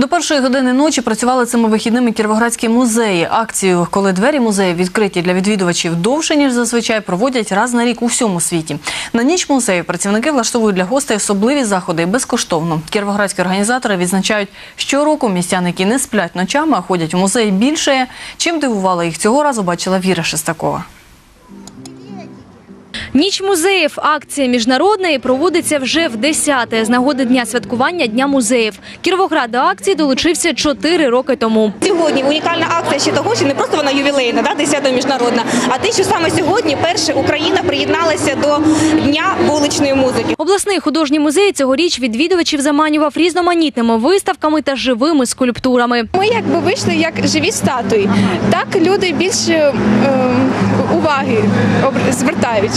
До першої години ночі працювали цими вихідними кіровоградські музеї. Акцію, коли двері музею відкриті для відвідувачів довше ніж зазвичай, проводять раз на рік у всьому світі. На ніч музею працівники влаштовують для гостей особливі заходи безкоштовно. Кіровоградські організатори відзначають, щороку містяни, які не сплять ночами, а ходять у музей більше. Чим дивувала їх цього разу, бачила Віра Шестакова. Ніч музеїв. Акція міжнародна і проводиться вже в 10-те з нагоди дня святкування Дня музеїв. Кіровоград до акції долучився 4 роки тому. Сьогодні унікальна акція ще того, що не просто вона ювілейна, да, 10 міжнародна, а те, що саме сьогодні перша Україна приєдналася до дня вуличної музики. Обласний художній музей цьогоріч відвідувачів заманював різноманітними виставками та живими скульптурами. Ми якби вийшли як живі статуї. Так люди більше е, уваги об- звертають.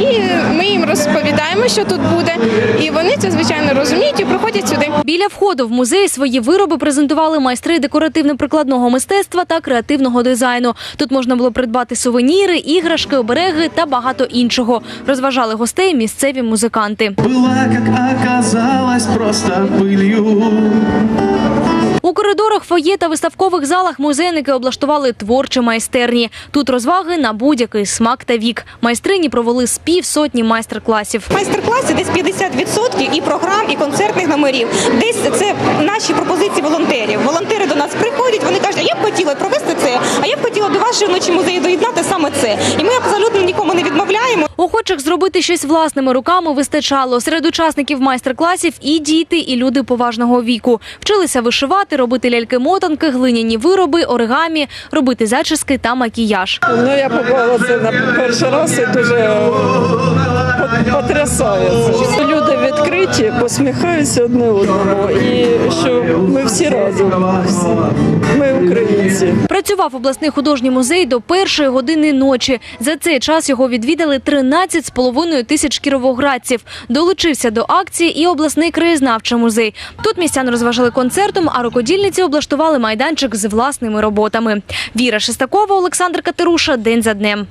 І ми їм розповідаємо, що тут буде, і вони це звичайно розуміють і приходять сюди. Біля входу в музей свої вироби презентували майстри декоративно-прикладного мистецтва та креативного дизайну. Тут можна було придбати сувеніри, іграшки, обереги та багато іншого. Розважали гостей місцеві музиканти. Была, как оказалось, просто пылью. Коридорах, фоє та виставкових залах музейники облаштували творчі майстерні. Тут розваги на будь-який смак та вік. Майстрині провели з півсотні майстер-класів. Майстер-класи десь 50% і програм, і концертних номерів. Десь це наші пропозиції волонтерів. Волонтери до нас приходять, вони кажуть, а я б хотіла провести це, а я б хотіла до вашої ночі музею доєднати саме це. І ми абсолютно нікому не відмовляємо. Охочих зробити щось власними руками вистачало. Серед учасників майстер-класів і діти, і люди поважного віку. Вчилися вишивати, робити ляльки-мотанки, глиняні вироби, оригамі, робити зачіски та макіяж. Ну, я побачила це на перший раз і дуже пот- потрясає відкриті, посміхаються одне одному, і що ми всі разом. Ми українці. Працював обласний художній музей до першої години ночі. За цей час його відвідали 13 з половиною тисяч кіровоградців. Долучився до акції і обласний краєзнавчий музей. Тут містян розважали концертом, а рукодільниці облаштували майданчик з власними роботами. Віра Шестакова, Олександр Катеруша. День за днем.